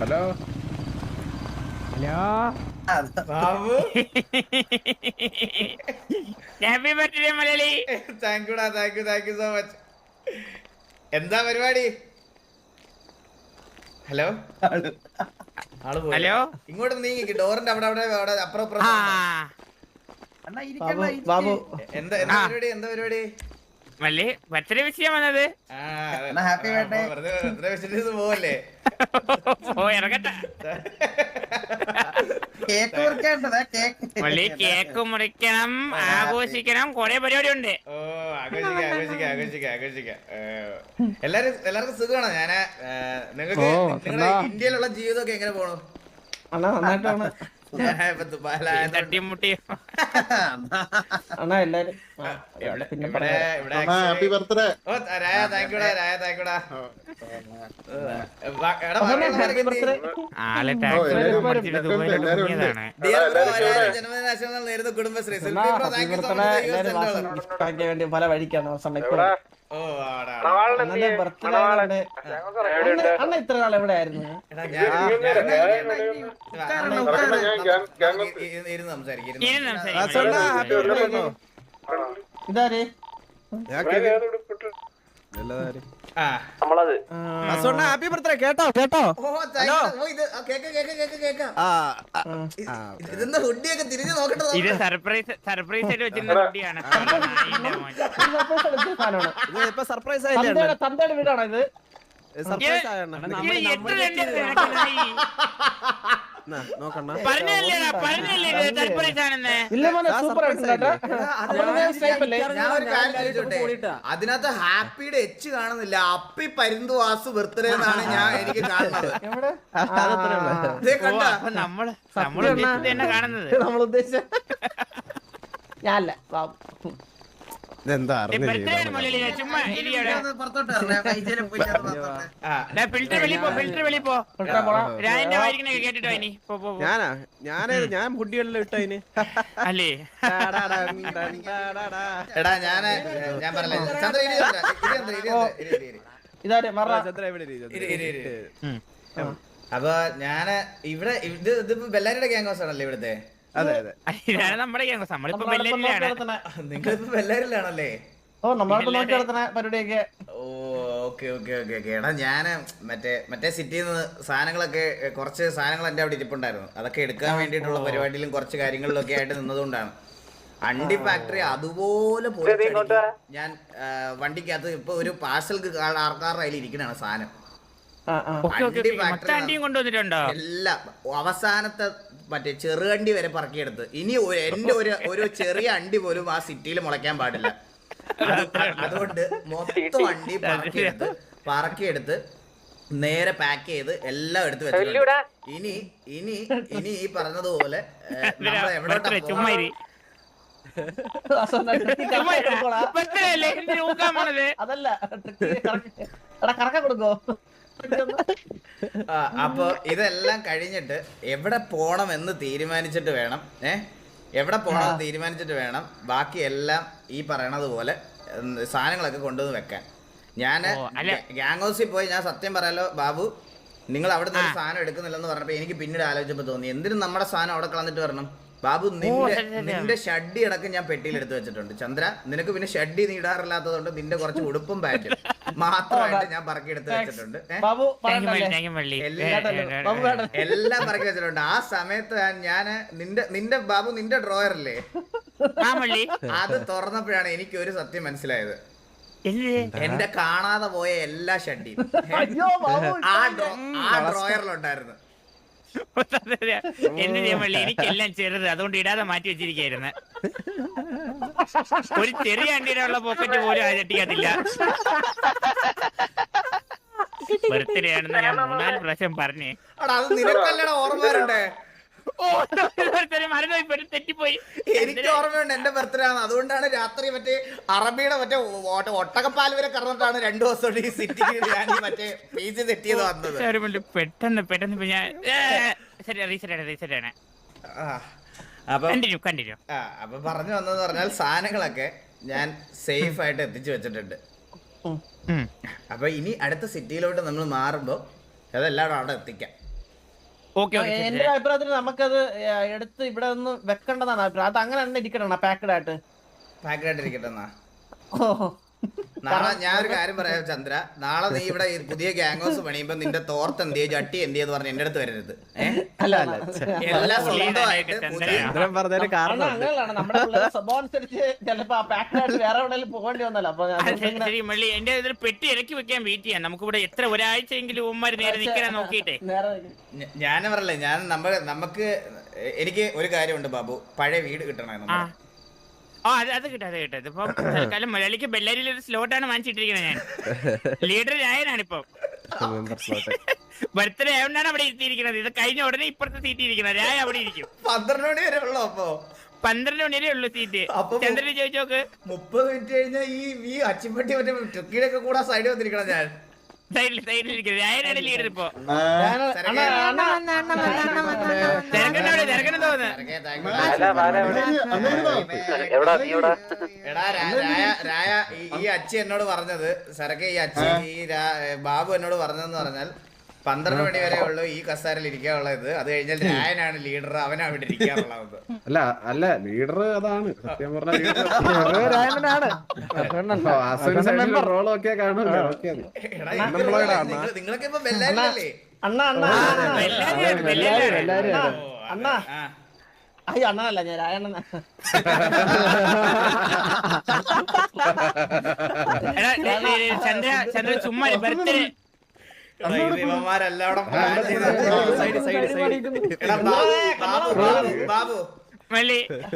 Hello? Hello? Babu? Happy birthday Malayali. Thank യുടാ thank you thank you so much എന്താ പരിപാടി? Hello? ആൾ പോയി. Hello? ഇങ്ങോട്ട് നീങ്ങി ഡോറിന്റെ അവിടെ അവിടെ അവിടെ അപ്പുറം അപ്പുറം എന്താ പരിപാടി? എന്താ പരിപാടി? മല്ലി ബർത്ത്ഡേ വിഷയം വന്നത്. ആ, ബർത്ത്ഡേ. ബർത്ത്ഡേ ഇത് പോവല്ലേ? ഓ ഇറങ്ങട്ടെ. കേക്ക് മുറിക്കേണ്ടതാ കേക്ക്. മല്ലി കേക്ക് മുറിക്കണം ആഘോഷിക്കണം. കൊറേ പരിപാടി ഉണ്ട് ഓ ആഘോഷിക്കാം ആഘോഷിക്കാം ആഘോഷിക്കാം ആഘോഷിക്കാം. എല്ലാരും എല്ലാവർക്കും സുഖമാണോ? ഞാൻ നിങ്ങൾക്ക് നിങ്ങളുടെ ഇന്ത്യയിലുള്ള ജീവിതമൊക്കെ എങ്ങനെ പോണു? അണ്ണാ നന്നായിട്ടാണ്. അണ്ണാ എല്ലാരും ഹാപ്പി ബർത്ത്ഡേ കുടുംബശ്രീ. പല വഴിക്കാണ്. അവസാനം അണ്ണ ഇത്ര നാൾ എവിടെ ആയിരുന്നു എടാ, ഞാൻ- ഹാപ്പി ബർത്ത്ഡേ കേട്ടോ കേട്ടോ. ഇതെന്താ ഹുഡിയൊക്കെ തിരിഞ്ഞു നോക്കട്ടെ ഇത് സർപ്രൈസ് സർപ്രൈസ് ആയിട്ട് വെച്ചിരുന്ന ഇത് ഇപ്പൊ സർപ്രൈസ് തന്തയുടെ തന്തയുടെ വീടാണോ ഇത്? സർപ്രൈസ് ഇത് അതിനകത്ത് ഹാപ്പിയുടെ എച്ച് കാണുന്നില്ല. അപ്പി പരിന്തുവാസ് ബർത്ത്ഡേ എന്നാണ് ഞാൻ എനിക്ക് കാണുന്നത്. നമ്മൾ ഉദ്ദേശിച്ച ഞാനല്ല. ബാബു. ഇതെന്താ ബർത്ത്ഡേ മുള്ളിൽ ചുമ്മാ ഇരിക്കവിടെ ആ ഫിൽറ്റർ വെളി പോ ഫിൽറ്റർ വെളി പോ. ഉൾട്ടാ പോടാ. രാജന്റെ വായിരിക്കണൊക്കെ കേട്ടിട്ടോ ഇനി? പോ പോ പോ. ഞാനാ? ഞാനേ ഞാൻ ഹുഡികളിലും ഇട്ടതിന് അല്ലേ? എടാ ഞാൻ ഞാൻ ചന്ദ്ര. ഇതാര്? മറ. അപ്പൊ ഞാൻ ഇവിടെ ഇത് ഇതിപ്പോ ബെല്ലാരിയുടെ ഗ്യാങ് ഹൗസ് ആണല്ലേ ഇവിടുത്തെ. അതെ അതെ. നമ്മുടെ നമ്മളിപ്പോ നിങ്ങളിപ്പോ ഓ നമ്മളിപ്പോ നോക്കി നടത്തണ പരിപാടിയൊക്കെ. ഓ ഓക്കെ ഓക്കെ ഓക്കെ ഓക്കെ. എടാ ഞാൻ മറ്റേ മറ്റേ സിറ്റിയിൽ നിന്ന് സാധനങ്ങളൊക്കെ കുറച്ച് സാധനങ്ങൾ എന്റെ അവിടെ ഇരിപ്പുണ്ടായിരുന്നു. അതൊക്കെ എടുക്കാൻ വേണ്ടിയിട്ടുള്ള പരിപാടിയിലും കുറച്ച് കാര്യങ്ങളിലൊക്കെ ആയിട്ട് നിന്നതുകൊണ്ടാണ്. അണ്ടി ഫാക്ടറി അതുപോലെ പോയി ഞാൻ വണ്ടിക്കകത്ത് ഇപ്പൊ ഒരു പാർസൽ ആൾക്കാരുടെ അതിൽ ഇരിക്കണാണ് സാധനം. കൊണ്ടുവന്നിട്ടുണ്ടോ? അവസാനത്തെ മറ്റേ ചെറുകണ്ടി വരെ പറക്കിയെടുത്ത് ഇനി എന്റെ ഒരു ഒരു ചെറിയ അണ്ടി പോലും ആ സിറ്റിയിൽ മുളയ്ക്കാൻ പാടില്ല. അത് അതുകൊണ്ട് മൊത്തം അണ്ടി പറക്കിയെടുത്ത് പറക്കിയെടുത്ത് നേരെ പാക്ക് ചെയ്ത് എല്ലാം എടുത്ത് വെച്ചു ഇനി ഇനി ഇനി ഈ പറഞ്ഞതുപോലെ നമ്മൾ എവിടോട്ടാ അതല്ല കറക്കി- കറക്ക കൊടുക്കോ? അപ്പൊ ഇതെല്ലാം കഴിഞ്ഞിട്ട് എവിടെ പോണം എന്ന് തീരുമാനിച്ചിട്ട് വേണം ഏ? എവിടെ പോണം എന്ന് തീരുമാനിച്ചിട്ട് വേണം ബാക്കി എല്ലാം ഈ പറയണത് പോലെ സാധനങ്ങളൊക്കെ കൊണ്ടുവന്ന് വെക്കാൻ. ഞാൻ ഗാംഗോസിൽ ഗ്യാങ് ഹൗസിൽ പോയി ഞാൻ സത്യം പറയാലോ ബാബു നിങ്ങൾ അവിടെ നിന്ന് ഒരു സാധനം എടുക്കുന്നില്ലെന്ന് പറഞ്ഞപ്പോ എനിക്ക് പിന്നീട് ആലോചിച്ചപ്പോ തോന്നി എന്തിനും നമ്മുടെ സാധനം അവിടെ കളഞ്ഞിട്ട് വരണം. ബാബു നിന്റെ. നിന്റെ ഷഡ്ഡി അടക്കം ഞാൻ പെട്ടിയിൽ എടുത്തു വെച്ചിട്ടുണ്ട്. ചന്ദ്ര നിനക്ക് പിന്നെ ഷഡ്ഡി നീടാറില്ലാത്തതുകൊണ്ട് നിന്റെ കുറച്ച് ഉടുപ്പും പാറ്റും മാത്രമായിട്ട് ഞാൻ പറക്കി എടുത്ത് വെച്ചിട്ടുണ്ട്. ബാബു എല്ലാ പറക്കി വെച്ചിട്ടുണ്ട്. ആ സമയത്ത് ഞാൻ നിന്റെ നിന്റെ ബാബു നിന്റെ ഡ്രോയറല്ലേ ആ മള്ളി അത് തുറന്നപ്പോഴാണ് എനിക്ക് ഒരു സത്യം മനസ്സിലായത്. എന്റെ കാണാതെ പോയ എല്ലാ ഷെഡിയും അയ്യോ ബാബു ആ ഡ്രോ ആ ഡ്രോയറിലുണ്ടായിരുന്നു എന്ത് ചെയ്യാൻ മള്ളി എനിക്കെല്ലാം ചെറുത്. അതുകൊണ്ട് ഇടാതെ മാറ്റി വെച്ചിരിക്കായിരുന്നു. ഒരു ചെറിയ അണ്ടിയുടെ ഉള്ള പോക്കറ്റ് പോലും ആ ചട്ടിക്കത്തില്ല ബർത്ത്ഡേ ആണെന്ന് ഞാൻ മൂന്നാൽ പ്രാവശ്യം പറഞ്ഞേ. അത് നിനക്കല്ലടാ ഓർമ്മ വരണ്ടേ? എനിക്ക് ഓർമ്മയുണ്ട് എന്റെ ബർത്ത്ഡേ ആണ് അതുകൊണ്ടാണ് രാത്രി മറ്റേ അറബിയുടെ മറ്റേ ഒട്ടകപ്പാൽ വരെ കറന്നിട്ടാണ് രണ്ടു ദിവസം ഈ സിറ്റിക്ക് ഞാൻ മറ്റേ പീസ് തെറ്റിയത് വന്നത്. പെട്ടെന്ന് പെട്ടെന്ന് ഞാൻ റീസെറ്റ് ആണ് റീസെറ്റ് ആണ്. ആ, അപ്പൊ പറഞ്ഞു വന്നതെന്ന് പറഞ്ഞാൽ സാധനങ്ങളൊക്കെ ഞാൻ സേഫ് ആയിട്ട് എത്തിച്ചു വെച്ചിട്ടുണ്ട്. അപ്പൊ ഇനി അടുത്ത സിറ്റിയിലോട്ട് നമ്മൾ മാറുമ്പോൾ അതെല്ലാം അവിടെ എത്തിക്കാം. എന്റെ അഭിപ്രായത്തിൽ നമുക്കത് എടുത്ത് ഇവിടെ ഒന്ന് വെക്കേണ്ടതാണ്. അഭിപ്രായം അത് അങ്ങനെ തന്നെ ഇരിക്കണം പാക്കഡ് ആയിട്ട് എന്നാ. ഓ നാളെ ഞാനൊരു കാര്യം പറയാം ചന്ദ്ര. നാളെ നീ ഇവിടെ ഈ പുതിയ ഗ്യാങ് ഹൗസ് പണിയുമ്പോ നിന്റെ തോർത്ത് എന്ത് ചെയ്യും? ചട്ടി എന്ത് ചെയ്യെന്ന് പറഞ്ഞ് എന്റെ അടുത്ത് വരരുത്. അല്ല അല്ല. എല്ലാം സ്വന്തമായിട്ട് പുതിയ കാരണം അങ്ങനെയാണ് നമ്മുടെ പിള്ളേരെ സ്വഭാവം അനുസരിച്ച് ചിലപ്പോ പാക്കഡ് വേറെ എവിടെയെങ്കിലും പോകേണ്ടി വന്നല്ലോ. അപ്പൊ ശരി മള്ളി എന്റെ ഇതിൽ പെട്ടി ഇറക്കി വെക്കാൻ വെയിറ്റ് ചെയ്യാം. നമുക്ക് ഇവിടെ എത്ര ഒരാഴ്ചയെങ്കിലും ഉമ്മാര് നേരെ നിൽക്കാൻ നോക്കിയിട്ടേ. ഞാൻ പറയല്ലേ ഞാൻ നമ്മ നമുക്ക് എനിക്ക് ഒരു കാര്യമുണ്ട് ബാബു. പഴയ വീട് കിട്ടണേ ആ അത് അത് കിട്ടും അത് കിട്ടും. ഇതിപ്പം തൽക്കാലം മലയാളിക്ക് ബെല്ലാരിയിൽ ഒരു സ്ലോട്ടാണ് വാങ്ങിച്ചിട്ടിരിക്കുന്നത് ഞാൻ. ലീഡർ രായനാണ് ഇപ്പം മെമ്പർ സ്ലോട്ട് ബർത്ത്ഡേ ആയതുകൊണ്ടാണ് അവിടെ ഇരുത്തിയിരിക്കുന്നത് ഇത് കഴിഞ്ഞ ഉടനെ ഇപ്പുറത്തെ സീറ്റ് ഇരിക്കുന്നത് രായ അവിടെ ഇരിക്കും. പന്ത്രണ്ട് മണി വരെ ഉള്ളു അപ്പോ? പന്ത്രണ്ട് മണി വരെ ഉള്ളു സീറ്റ് അപ്പൊ- ചന്ദ്രന് ചോദിച്ചു നോക്ക്. മുപ്പത് മിനിറ്റ് കഴിഞ്ഞാൽ ഈ ഈ അച്ചിപ്പട്ടി മറ്റേ ട്രിക്കിലൊക്കെ കൂടെ സൈഡ് വന്നിരിക്കണം ഞാൻ. സൈഡിൽ ലീഡർ ഇപ്പൊ തിരക്കണം തോന്നുന്നു ഈ- അച്ഛൻ എന്നോട് പറഞ്ഞത് സരക്കെ ഈ അച്ഛൻ ഈ ബാബു എന്നോട് പറഞ്ഞതെന്ന് പറഞ്ഞാൽ പന്ത്രണ്ട് മണി വരെ ഉള്ളൂ ഈ കസാരയിൽ ഇരിക്കാനുള്ളത് അത് കഴിഞ്ഞാൽ രായനാണ് ലീഡർ അവനാ ഇവിടെ ഇരിക്കാനുള്ളത് അല്ല അല്ല ലീഡർ അതാണ്. സത്യം പറഞ്ഞാൽ ലീഡർ ഒക്കെ റോളൊക്കെ നിങ്ങള്- നിങ്ങളൊക്കെ ഇപ്പൊ അണ്ണാ. അണ്ണാ അയ്യോ അണ്ണനല്ല ഞാൻ രായണ്ണ ചന്ദ്ര ചന്ദ്ര ചുമ്മാ ബർത്ത്ഡേ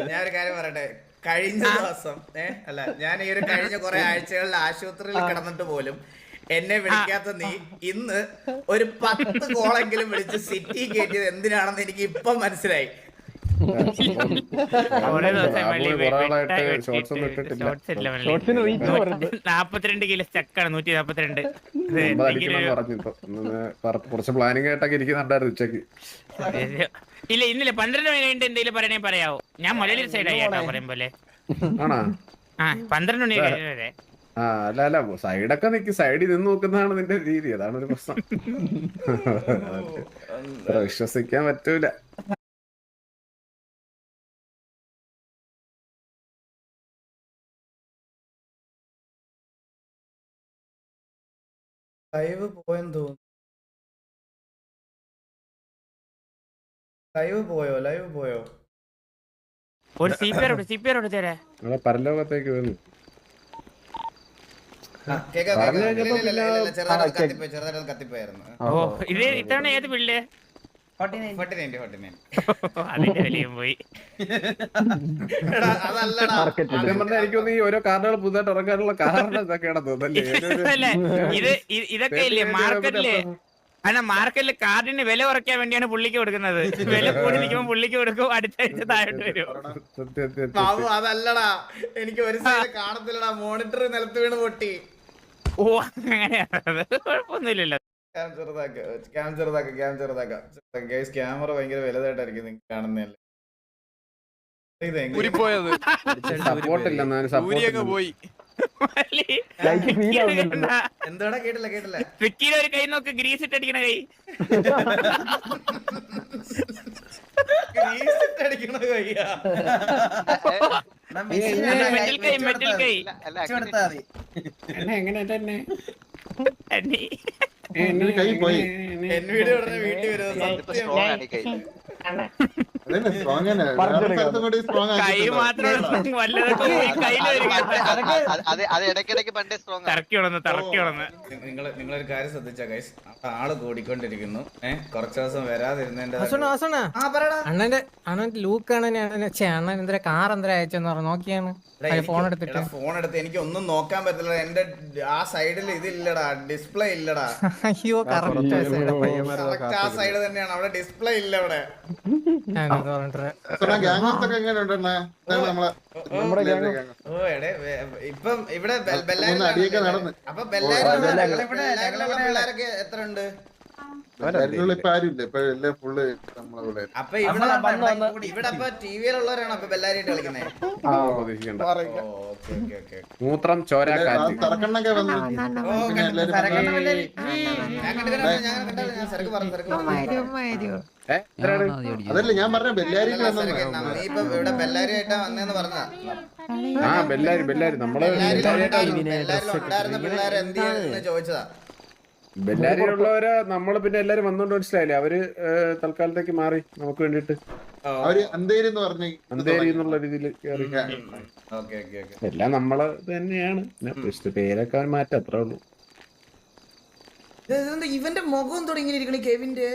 ഞാൻ ഒരു കാര്യം പറയട്ടെ. കഴിഞ്ഞ ദിവസം ഏ അല്ല ഞാൻ ഈ ഒരു കഴിഞ്ഞ കുറെ ആഴ്ചകളിൽ ആശുപത്രിയിൽ കിടന്നിട്ട് പോലും എന്നെ വിളിക്കാത്ത നീ ഇന്ന് ഒരു പത്ത് കോളെങ്കിലും വിളിച്ച് സിറ്റി കയറ്റിയത് എന്തിനാണെന്ന് എനിക്ക് ഇപ്പം മനസ്സിലായി. നാപ്പത്തിരണ്ട് കിലോ ചക്കാണ് നൂറ്റി നാപ്പത്തിരണ്ട്. കുറച്ച് പ്ലാനിങ് ആയിട്ടൊക്കെ ഇരിക്കുന്നുണ്ടായിരുന്നു ഉച്ചയ്ക്ക് ഇല്ല ഇന്നില്ല. പന്ത്രണ്ട് മണി കഴിഞ്ഞിട്ട് എന്തെങ്കിലും പറയണേ പറയാവോ. ഞാൻ മലയാളി സൈഡായി കേട്ടോ പറയും. പോലെ. ആണാ? ആ പന്ത്രണ്ട് മണി വരെ. ആ അല്ല അല്ല. സൈഡൊക്കെ നിക്ക് സൈഡിൽ നിന്ന് നോക്കുന്നതാണ് നിന്റെ രീതി. അതാണ് ഒരു പ്രശ്നം. വിശ്വസിക്കാൻ പറ്റൂല. ലൈവ് പോയെന്ന് തോന്നുന്നു ലൈവ് പോയോ ലൈവ് പോയോ ഒരു C P R C P R എടുത്തേരെ നമ്മളെ പരലോകത്തേക്ക് ഓ ഇത് ഇത്തവണ ഏത് bill forty nine. Forty nine അതിന്റെ വിലയും പോയി. എടാ അതല്ലടാ. സത്യം പറഞ്ഞാൽ എനിക്ക് തോന്നുന്നു ഈ ഓരോ കാർഡുകൾ പുതുതായിട്ട് ഇറക്കാനുള്ള കാരണം ഇതൊക്കെയാണ് തോന്നല്ലേ അല്ല? ഇത് ഇ- ഇതൊക്കെ ഇല്ലേ? മാർക്കറ്റിൽ അല്ല മാർക്കറ്റിൽ കാർഡിന് വില കുറയ്ക്കാൻ വേണ്ടിയാണ് പുള്ളിക്ക് കൊടുക്കുന്നത്. വില കൂടി നിൽക്കുമ്പോൾ പുള്ളിക്ക് കൊടുക്കും അടുത്താഴ്ച താഴോട്ട് വരും. ബാബു അതല്ലടാ. എനിക്ക് ഒരു സൈഡ് കാണത്തില്ലടാ. മോണിറ്റർ നിലത്ത് വീണ് പൊട്ടി. ഓ അങ്ങനെയാണ് കുഴപ്പമൊന്നുമില്ലല്ലോ. ക്യാം ചെറുതാക്കുക ക്യാം ചെറുതാക്കുക ക്യാം ചെറുതാക്കുക ഗൈസ് ക്യാമറ ഭയങ്കര വലുതായിട്ടായിരിക്കും നിങ്ങൾക്ക് കാണുന്നതല്ലേ? എന്തോടാ കേട്ടില്ല കേട്ടില്ല. ഒരു കൈ നോക്ക് ഗ്രീസ് ഇട്ടടിക്കണ കൈ. ഗ്രീസ് ഇട്ട് അടിക്കണ കയ്യാ മെറ്റൽ കൈ മെറ്റൽ കൈ. എങ്ങനെ തന്നെ. കൈ പോയി. നിങ്ങളൊരു കാര്യം ശ്രദ്ധിച്ച ഗൈസ് ആൾ കൂടിക്കൊണ്ടിരിക്കുന്നു. ഏഹ് കുറച്ച് ദിവസം വരാതിരുന്നതിന്റെ അണ്ണന്റെ അണ്ണൻ ലൂക്കാണ് അണ്ണനെ അണ്ണൻ എന്തിനാ കാർ എന്തിനാ അയച്ചെന്ന് പറഞ്ഞു. നോക്കിയാണ്. ഫോൺ എടുത്തിട്ട്. ഫോൺ എടുത്ത് എനിക്ക് ഒന്നും നോക്കാൻ പറ്റില്ല എന്റെ ആ സൈഡിൽ ഇതില്ലടാ. ഡിസ്പ്ലേ ഇല്ലടാ. അയ്യോ കറക്റ്റ് ആ സൈഡ് തന്നെയാണ്. അവിടെ ഡിസ്പ്ലേ ഇല്ല അവിടെ. ഇപ്പം ഇവിടെ. അപ്പൊ ബെല്ലാരി എത്ര ഉണ്ട് മൂത്രം ചോര അതല്ല ഞാൻ പറഞ്ഞ ബെല്ലാരി ഇവിടെ ആ ബെല്ലാരി ബെല്ലാരി നമ്മൾ പിള്ളേരെ ചോദിച്ചതാ ബെല്ലാരിയിലുള്ളവര് നമ്മൾ പിന്നെ എല്ലാരും വന്നോണ്ട് മനസ്സിലായില്ലേ? അവർ തൽക്കാലത്തേക്ക് മാറി. നമുക്ക് വേണ്ടിട്ട് അവർ അന്തേരി എന്ന് പറഞ്ഞ അന്തേരി എന്നുള്ള രീതിയിൽ കയറി ഓക്കെ ഓക്കെ ഓക്കെ. എല്ലാം നമ്മൾ തന്നെയാണ്. പേരൊക്കെ മാറ്റം അത്രേ ഉള്ളൂ. ഇവന്റെ മുഖം തുടങ്ങി കെവിന്റെ?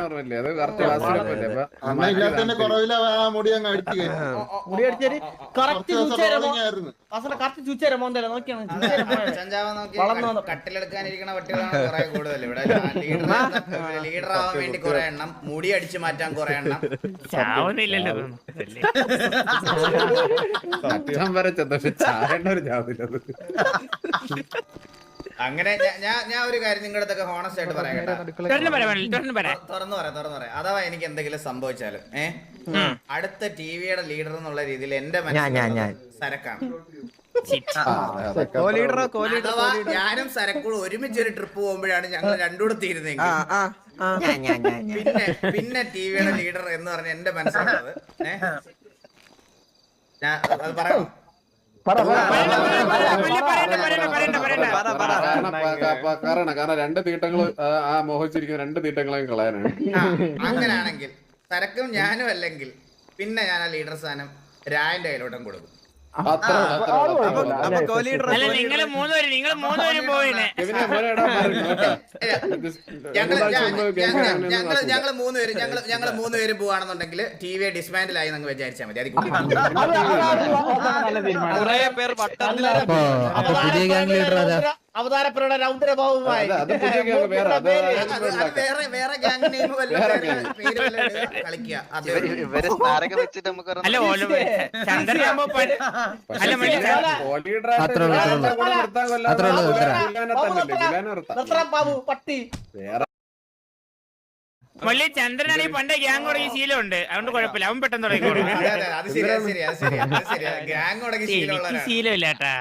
ഓർമ്മയില്ലേ അത് കറക്റ്റ് കുറെ ലീഡർ ആവാൻ വേണ്ടി എണ്ണം മുടി അടിച്ചു മാറ്റാൻ കുറെ എണ്ണം സത്യം പറഞ്ഞ ചാവേണ്ട ഒരു ചാവ ജാതിലത് അങ്ങനെ ഞാൻ ഞാൻ ഒരു കാര്യം നിങ്ങളുടെ അടുത്തൊക്കെ ഹോണസ്റ്റ് ആയിട്ട് പറയാം കേട്ടോ. തുറന്നു പറയാം തുറന്നു പറയാം. തുറന്നു പറയാം തുറന്നു പറയാം. അഥവാ എനിക്ക് എന്തെങ്കിലും സംഭവിച്ചാലും ഏ? അടുത്ത ടിവിയുടെ ലീഡർ എന്നുള്ള രീതിയിൽ എന്റെ മനസ്സിൽ സരക്കാണ്. അഥവാ ഞാനും സരക്കൂടും ഒരുമിച്ച് ഒരു ട്രിപ്പ് പോകുമ്പോഴാണ് ഞങ്ങൾ രണ്ടുകൂടെ തീരുന്നെങ്കിൽ പിന്നെ പിന്നെ ടിവിയുടെ ലീഡർ എന്ന് പറഞ്ഞ എന്റെ മനസ്സിലുള്ളത് ഏഹ് ഞാൻ അത് പറയാം. കാരണം കാരണം രണ്ട് തീട്ടങ്ങൾ ആ, മോഹിച്ചിരിക്കുന്ന രണ്ട് തീട്ടങ്ങളെയും കളയാനാണ്. അങ്ങനാണെങ്കിൽ തരക്കും ഞാനും അല്ലെങ്കിൽ പിന്നെ ഞാൻ ആ ലീഡർ സ്ഥാനം രായന്റെ കയ്യിലോട്ടും കൊടുക്കും. നിങ്ങൾ മൂന്നുപേര് നിങ്ങൾ മൂന്നുപേരും പോയിനെ ഞങ്ങൾ ഞങ്ങൾ മൂന്നുപേരും ഞങ്ങൾ പോവാണെന്നുണ്ടെങ്കിൽ ടി വി ഡിസ്മാൻഡിൽ ആയി നിങ്ങൾ വിചാരിച്ചാൽ മതി. അത് പേര് പുതിയ ഗാങ് ലീഡർ അവതാരപ്പെടേണ്ട രൗദ്രഭാവമായി ബാബു പട്ടി. മള്ളി ചന്ദ്രനാണെങ്കിൽ പണ്ട് ഗ്യാങ് തുടങ്ങി ശീലമുണ്ട്. അതുകൊണ്ട് കുഴപ്പമില്ല. അവൻ പെട്ടെന്ന് തുടങ്ങി ശീലമില്ലാട്ടാ.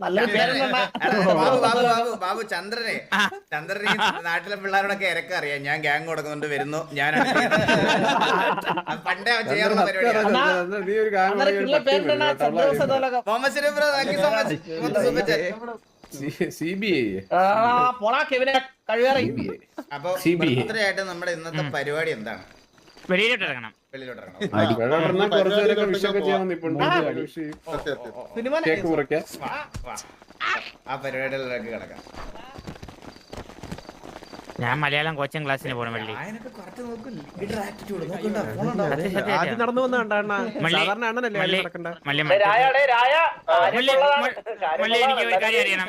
ബാബു ബാബു ബാബു ബാബു ചന്ദ്രനെ. ചന്ദ്രനെ നാട്ടിലെ പിള്ളേരോടൊക്കെ ഇരക്ക അറിയാം. ഞാൻ ഗ്യാങ് കൊടുക്കുന്നുണ്ട് വരുന്നു. ഞാൻ പണ്ടേ ചെയ്യാറുള്ള പരിപാടിയാണ് Thomas thank you so much C B I. അപ്പൊ നമ്മുടെ ഇന്നത്തെ പരിപാടി എന്താണ്? വെളിയിലോട്ട് ഇറങ്ങണം. ഞാൻ മലയാളം കോച്ചിങ് ക്ലാസ്സിന് പോകണം വെള്ളി നടന്നു വന്ന സാധാരണ അറിയണം.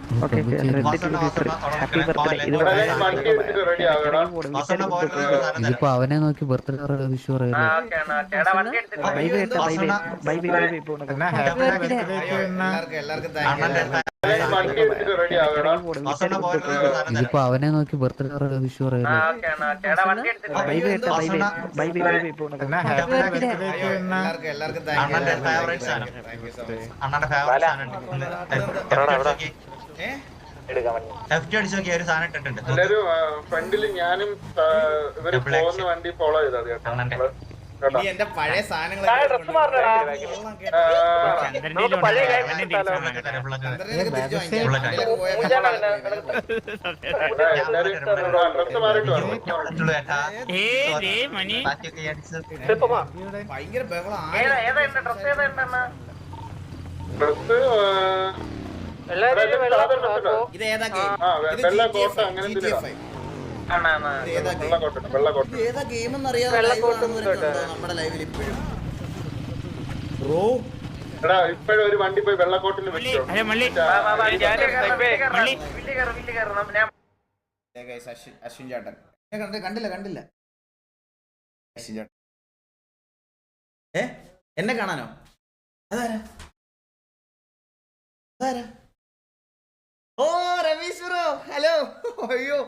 അവനെ നോക്കി ബർത്ത്ഡേ വിഷു ഇതിപ്പോ അവനെ നോക്കി ബർത്ത്ഡേ വിഷു എല്ലാവർക്കും ലെഫ്റ്റ് അടിച്ചു നോക്കിയ ഒരു സാധനം ഇട്ടിട്ടുണ്ട്. എല്ലാരും ഫ്രണ്ടിൽ ഞാനും ഇവർ പോകുന്ന വണ്ടി ഫോളോ ചെയ്താൽ കേട്ടോ. എന്റെ പഴയ സാധനങ്ങൾ ഭയങ്കര ബഹളം. ഡ്രസ് ഇത് ഏതാ ഗെയിം? ഇത് ഏതാ ഗെയിം? എന്നറിയാതെ നമ്മുടെ ലൈവിൽ ഇപ്പോഴും? ബ്രോ ഇപ്പോഴും ഒരു വണ്ടി പോയി വെള്ളക്കോട്ടിൽ അശ്വിൻ ചേട്ടൻ. കണ്ടില്ല കണ്ടില്ല. അശ്വിൻ ചേട്ടൻ. ഏ? എന്നെ കാണാനോ? അതാരാ? അതാരാ? ഓ രമേശ് ബ്രോ ഹലോ. അയ്യോ.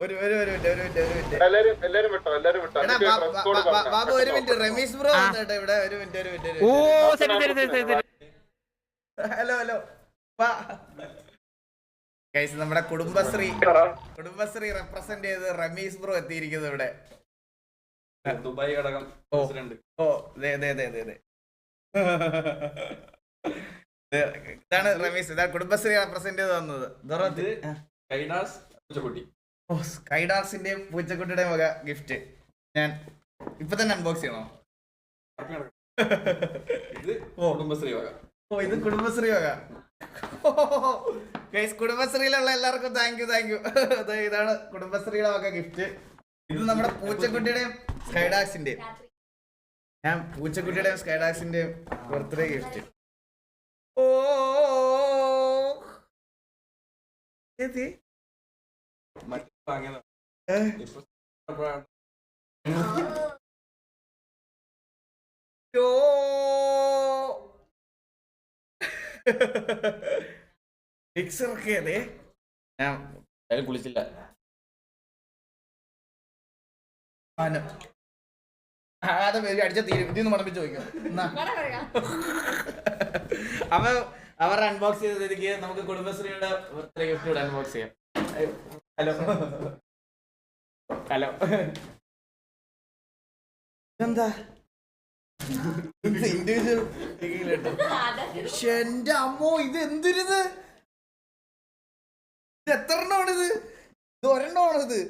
ഒരു ഒരു ഒരു മിനിറ്റ് ഒരു മിനിറ്റ് ഒരു മിനിറ്റ്. ബാബു ഒരു മിനിറ്റ്. രമേശ് ബ്രോ. വന്നിട്ട് ഇവിടെ ഒരു മിനിറ്റ് ഒരു മിനിറ്റ് ഓ മിനിറ്റ്. ശരി ശരി ശരി ശരി ഹലോ ഹലോ. ഗൈസ് നമ്മുടെ കുടുംബശ്രീ കുടുംബശ്രീ റെപ്രസെന്റ് ചെയ്ത് റമീസ് ബ്രോ എത്തിയിരിക്കുന്നു ഇവിടെ. ദുബായ് ഘടകം ഓ. അതെ ഓ അതെ അതെ ദേ ദേ ദേ ദേ, ഇതാണ് റമീസ്. ഇതാണ് കുടുംബശ്രീ റെപ്രസെന്റ് ചെയ്ത് തന്നത്. പൂച്ചക്കുട്ടിയുടെ മുഖ പൂച്ചക്കുട്ടി. ഓ സ്കൈഡാർസിന്റെയും പൂച്ചക്കുട്ടിയുടെയും വക ഗിഫ്റ്റ് ഞാൻ ഇപ്പൊ തന്നെ അൺബോക്സ് ചെയ്യണോ? ഇത്. കുടുംബശ്രീ വക. ഓ ഇത് കുടുംബശ്രീ വക. ഗൈസ് കുടുംബശ്രീയിലുള്ള എല്ലാവർക്കും താങ്ക് യു താങ്ക് യു ഇതാണ് കുടുംബശ്രീയുടെ വക ഗിഫ്റ്റ് ഇത് നമ്മുടെ പൂച്ചക്കുട്ടിയുടെയും സ്കൈഡാക്സിന്റെയും ഞാൻ പൂച്ചക്കുട്ടിയുടെയും സ്കൈഡാക്സിന്റെയും ബർത്ത്ഡേ ഗിഫ്റ്റ് ഏത്? മിക്സറൊക്കെ അതെ ഞാൻ എന്തായാലും കുളിച്ചില്ല. ആന. ആ, അത് വരും, അടിച്ച തീരും ഇതിന്ന് മണപ്പിച്ച് ചോദിക്കും അവ അവർ അൺബോക്സ് ചെയ്ത എനിക്ക് നമുക്ക് കുടുംബശ്രീയുടെ ബർത്ത്ഡേ ഗിഫ്റ്റ് കൂടെ അൺബോക്സ് ചെയ്യാം. ഹലോ. ഹലോ. എന്താ ഇൻഡിവിജ്വൽ പക്ഷെ എന്റെ അമ്മോ ഇത് എന്തിരുത്? ഇത് എത്ര എണ്ണമാണിത് ഇത് ഒരെണ്ണമാണിത്.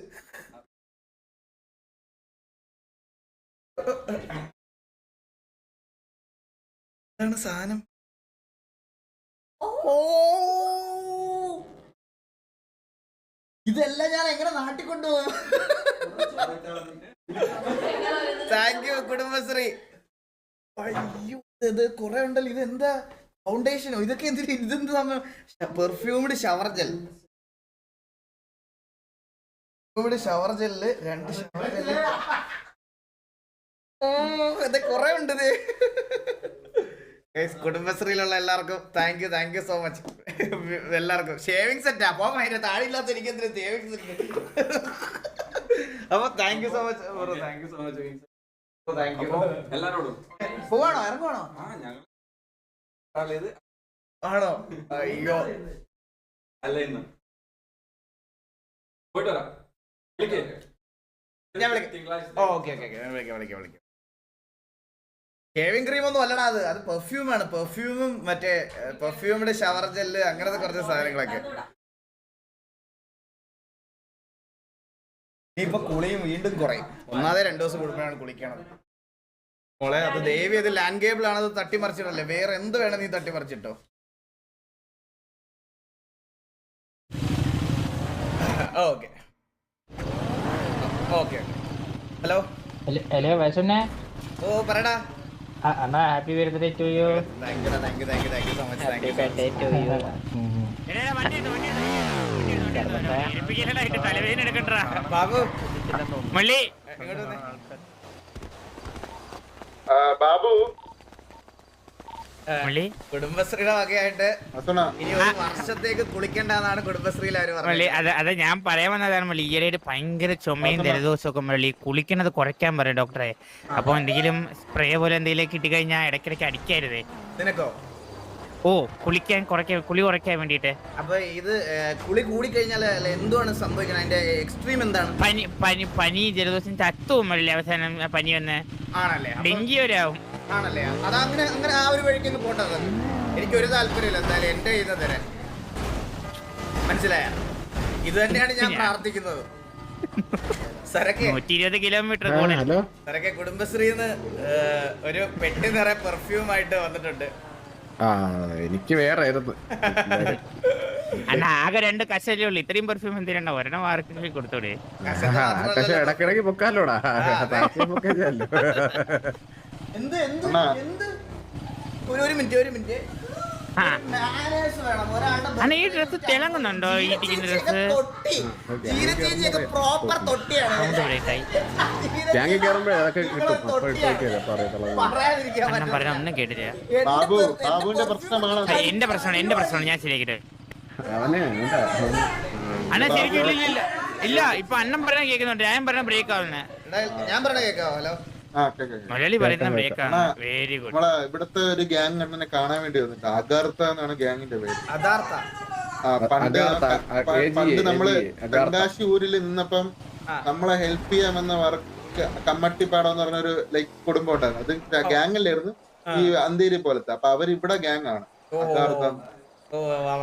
എന്താണ് സാധനം. ഇതെല്ലാം ഞാൻ എങ്ങനെ നാട്ടിൽ കൊണ്ടുപോകും താങ്ക് യു കുടുംബശ്രീ. അയ്യോ ഇത് കുറെ ഉണ്ടല്ലോ. ഇത് എന്താ ഫൗണ്ടേഷനോ ഇതൊക്കെ എന്തിനാ? ഇതെന്ത് perfumed shower gel perfumed shower gel രണ്ട് ഷവർ ജെല്ല് ഓ ഇത് കുറെ ഉണ്ട് ഇത് കുടുംബശ്രീയിലുള്ള എല്ലാവർക്കും thank you thank you so much എല്ലാവർക്കും. ഷേവിങ് സെറ്റ് അപ്പൊ അതിന്റെ താഴെ ഇല്ലാത്ത എനിക്ക് എന്തിനാ ഷേവിംഗ് സെറ്റ് അപ്പൊ thank you so much thank you so much thank you എല്ലാരോടും പോവാണോ? ഇറങ്ങുവാണോ? ആണോ? അയ്യോ. അല്ല ഇന്ന്. പോയിട്ട് വരാം. ഞാൻ വിളിക്കാം. ഓക്കെ ഓക്കെ വിളിക്കാം വിളിക്കാം വിളിക്കാം. ഷേവിംഗ് ക്രീം ഒന്നും അല്ലടാ അത്. അത് പെർഫ്യൂം ആണ്. പെർഫ്യൂമും മറ്റേ പെർഫ്യൂമിന്റെ ഷവർ ജെല്ല് അങ്ങനത്തെ കുറച്ച് സാധനങ്ങളൊക്കെ. ഇപ്പൊ കുളിയും വീണ്ടും കുറയും. ഒന്നാതെ രണ്ടു ദിവസം കൂടുമ്പോഴാണ് കുളിക്കണത്. മോളെ അത് ദേവി അത് ലാൻഡ് കേബിൾ ആണ് അത് തട്ടിമറിച്ചിട്ടല്ലേ വേറെ എന്ത് വേണം നീ തട്ടിമറിച്ചിട്ടോ? ഓക്കെ. Okay hello? ഹലോ വൈസണ്ണേ ഓ പറടാ അണ്ണാ happy birthday to you you birthday to you Babu Malli ഇങ്ങോട്ട് വന്നേ. ആ, ബാബു മള്ളി കുടുംബശ്രീയുടെ വകയായിട്ട് ഇനി ഒരു വർഷത്തേക്ക് കുളിക്കണ്ടെന്നാണ് കുടുംബശ്രീയിൽ അവർ പറഞ്ഞത്. അത് അത് ഞാൻ പറയാൻ വന്നതാണ് മള്ളി ഈയിടെ ഭയങ്കര ചുമയും ജലദോഷമൊക്കെ മള്ളി കുളിക്കണത് കുറയ്ക്കാൻ പറയും ഡോക്ടറെ. അപ്പൊ എന്തെങ്കിലും സ്പ്രേ പോലെ എന്തെങ്കിലും കിട്ടി കിട്ടിക്കഴിഞ്ഞാൽ ഇടയ്ക്കിടയ്ക്ക് അടിക്കരുതേ. നിനക്കോ? ഓ കുളിക്കാൻ കുറയ്ക്കാൻ കുളി കുറയ്ക്കാൻ വേണ്ടിട്ട് അപ്പൊ ഇത് കുളി കൂടി കൂടിക്കഴിഞ്ഞാൽ എന്തുവാണ് സംഭവിക്കുന്നത് അതിന്റെ എക്സ്ട്രീം എന്താണ്? പനി പനി പനി ജലദോഷം ചത്തുവും മള്ളി അവസാനം പനി വന്ന്? ആണല്ലേ? ഡെങ്കി വരാവും ആണല്ലേ? അത് അങ്ങനെ അങ്ങനെ ആ ഒരു വഴിക്ക് അങ്ങ് പോട്ടത് എനിക്ക് ഒരു താല്പര്യമില്ല. എന്തായാലും എന്റെ ചെയ്ത തരാൻ. മനസ്സിലായ? ഇത് തന്നെയാണ് ഞാൻ പ്രാർത്ഥിക്കുന്നത്. സരക്കെ. കിലോമീറ്റർ ആ, ഹലോ? സരക്കെ കുടുംബശ്രീന്ന് ഒരു പെട്ടി നിറയെ പെർഫ്യൂം ആയിട്ട് വന്നിട്ടുണ്ട്. ആ എനിക്ക് വേറെ അല്ല ആകെ രണ്ട് കശല്ലേ ഉള്ളു. ഇത്രയും പെർഫ്യൂം എന്തിനാ ഒരെണ്ണം ആർക്കെങ്കിലും കൊടുത്തോടെ? ഇടക്കിടക്ക് പൊക്കാലോടാ. പൊക്കാലോ എന്ത് എന്ത്. എന്ത്? ഒരു ഒരു മിനിറ്റ് ഒരു മിനിറ്റ്. അണ്ണ ഈ ഡ്രസ് തിളങ്ങുന്നുണ്ടോ ഇരിക്കുന്ന ഡ്രസ്. പറഞ്ഞ ഒന്നും കേട്ടില്ല എന്റെ പ്രശ്നമാണ്? എന്റെ പ്രശ്നമാണ് എന്റെ പ്രശ്നമാണ്. ഞാൻ ശരിയാക്കിട്ട് അണ്ണ ശരിക്കും ഇല്ല, ഇല്ല. ഇപ്പൊ അന്നം പറഞ്ഞ കേൾക്കുന്നുണ്ട്. ഞാൻ പറഞ്ഞ ബ്രേക്ക് ആവുന്നേ. ഞാൻ പറഞ്ഞ കേക്കാവോ ഹലോ? മലയാളി പറയുന്ന ബ്രേക്ക് ആണ്. വെരി ഗുഡ് നമ്മളെ ഇവിടുത്തെ ഒരു ഗ്യാങ് അണ്ണനെ കാണാൻ വേണ്ടി വന്നിട്ട് അഗാർത്ത എന്നാണ് ഗ്യാങ്ങിന്റെ പേര്. പണ്ട് പണ്ട് നമ്മൾ AG, ഊരിൽ നിന്നപ്പം നമ്മളെ ഹെൽപ്പ് ചെയ്യാമെന്ന വർക്ക് കമ്മട്ടിപ്പാടം എന്ന് പറഞ്ഞൊരു ലൈക്ക് കുടുംബം ഉണ്ടായിരുന്നു. അത് ഗ്യാങ് അല്ലായിരുന്നു. ഈ അന്തേരി പോലത്തെ. അപ്പൊ അവർ ഇവിടെ ഗ്യാങ് ആണ് അഗാർത്ത. ഓ വാ